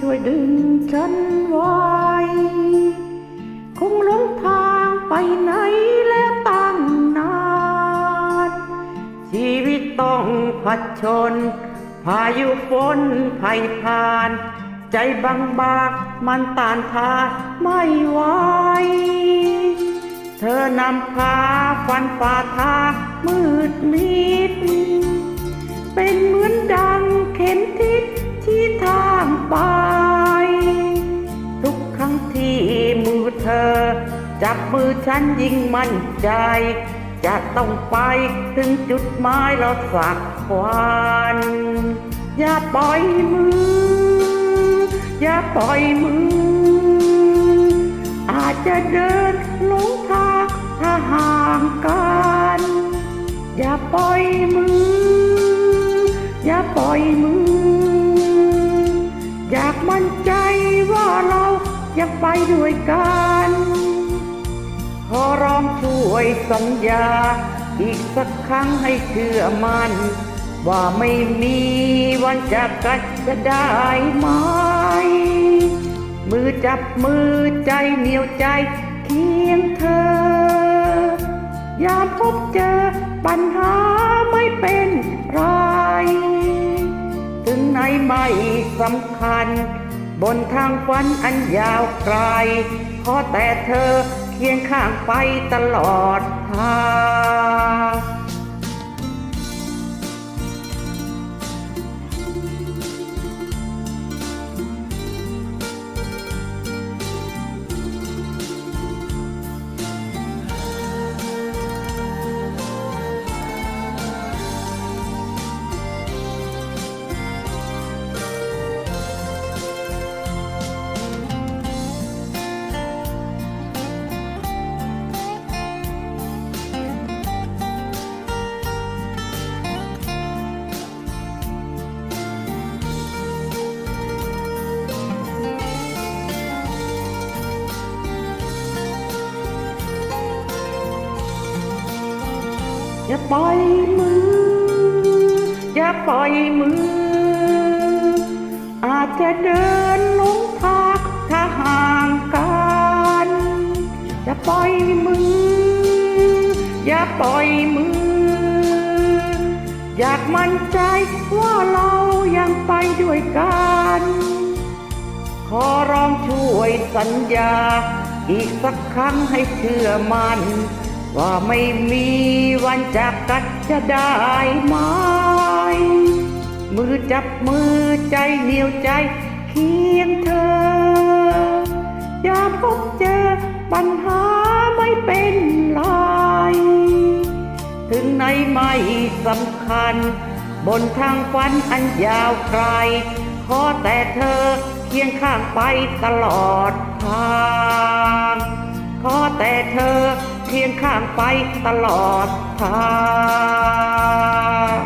ช่วยดึงฉันไว้ คงหลงทางไปไหนแล้วตั้งนาน ชีวิตต้องผัดชน พายุฝนภัยผ่าน ใจบางบากมันต้านทานไม่ไหว เธอนำพาฟันฝ่าทางมืดมิด เป็นเหมือนดังเข็มทิศที่ทาง ไปทุกครั้งที่มือเธอ จับมือฉันยิ่งมั่นใจ จะต้องไปถึงจุดหมายเราสักวันอย่าปล่อยมือ อย่าปล่อยมือ อาจจะเดินหลงทางถ้าห่างกัน อย่าปล่อยมือ อย่าปล่อยมือ อยากมั่นใจว่าเรายังไปด้วยกัน ขอร้องช่วยสัญญา อีกสักครั้งให้เชื่อมันว่าไม่มีวันจะกัดจะได้ไหม มือจับมือใจเหนียวใจเคียงเธอยามพบเจอปัญหาไม่เป็น สำคัญ บนทางฝันอันยาวไกล ขอแต่เธอเคียงข้างไปตลอดทาง อย่าปล่อยมือ อย่าปล่อยมือ อาจจะเดินหลงทางถ้าห่างกันอย่าปล่อยมือ อย่าปล่อยมือ อยากมั่นใจว่าเรายังไปด้วยกัน ขอร้องช่วยสัญญา อีกสักครั้งให้เชื่อมัน่น ว่าไม่มีวันจะกัดจะได้ไหม มือจับมือใจเหนียวใจเคียงเธออย่าพบเจอปัญหาไม่เป็นไร ถึงไหนไม่สำคัญ บนทางฝันอันยาวไกล ขอแต่เธอเคียงข้างไปตลอดทาง ขอแต่เธอ เคียงข้างไปตลอดทาง